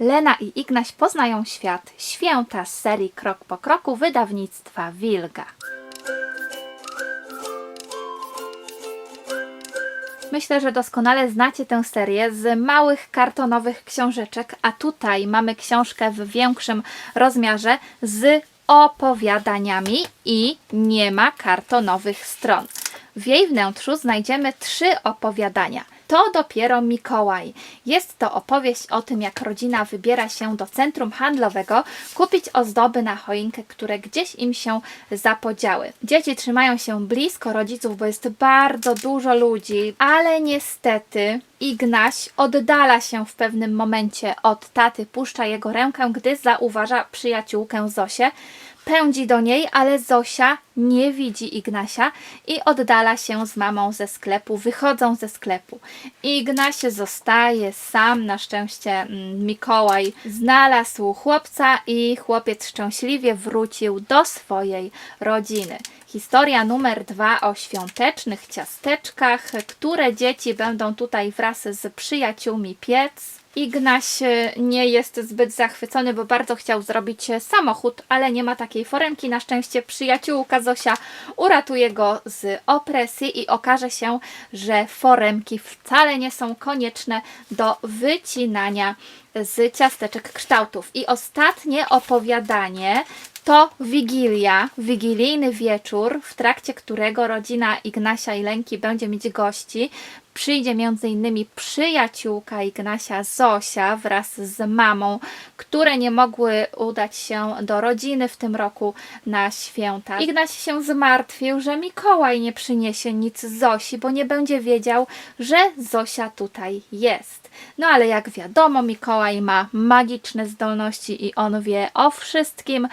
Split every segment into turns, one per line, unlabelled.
Lena i Ignaś poznają świat. Święta z serii Krok po kroku wydawnictwa Wilga. Myślę, że doskonale znacie tę serię z małych kartonowych książeczek, a tutaj mamy książkę w większym rozmiarze z opowiadaniami i nie ma kartonowych stron. W jej wnętrzu znajdziemy trzy opowiadania. To dopiero Mikołaj. Jest to opowieść o tym, jak rodzina wybiera się do centrum handlowego kupić ozdoby na choinkę, które gdzieś im się zapodziały. Dzieci trzymają się blisko rodziców, bo jest bardzo dużo ludzi, ale niestety Ignaś oddala się w pewnym momencie od taty, puszcza jego rękę, gdy zauważa przyjaciółkę Zosię. Pędzi do niej, ale Zosia nie widzi Ignasia i oddala się z mamą ze sklepu. Wychodzą ze sklepu. Ignaś zostaje sam. Na szczęście mm, Mikołaj znalazł chłopca i chłopiec szczęśliwie wrócił do swojej rodziny. Historia numer dwa o świątecznych ciasteczkach, które dzieci będą tutaj wraz z przyjaciółmi piec. Ignaś e, nie jest zbyt zachwycony, bo bardzo chciał zrobić e, samochód, ale nie ma takiej foremki. Na szczęście przyjaciółka Zosia uratuje go z opresji i okaże się, że foremki wcale nie są konieczne do wycinania z ciasteczek kształtów. I ostatnie opowiadanie to Wigilia, wigilijny wieczór, w trakcie którego rodzina Ignasia i Lenki będzie mieć gości. Przyjdzie m.in. przyjaciółka Ignasia Zosia wraz z mamą, które nie mogły udać się do rodziny w tym roku na święta. Ignaś się zmartwił, że Mikołaj nie przyniesie nic Zosi, bo nie będzie wiedział, że Zosia tutaj jest. No ale jak wiadomo, Mikołaj ma magiczne zdolności i on wie o wszystkim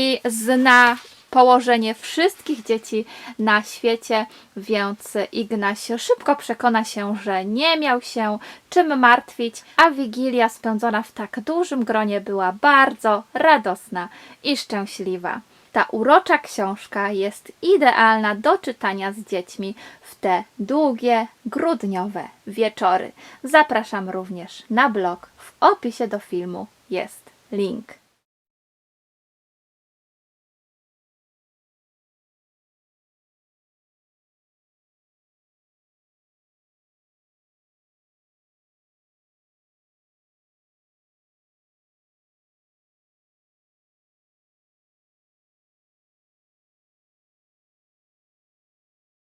i zna położenie wszystkich dzieci na świecie, więc Ignaś szybko przekona się, że nie miał się czym martwić, a Wigilia spędzona w tak dużym gronie była bardzo radosna i szczęśliwa. Ta urocza książka jest idealna do czytania z dziećmi w te długie, grudniowe wieczory. Zapraszam również na blog. W opisie do filmu jest link.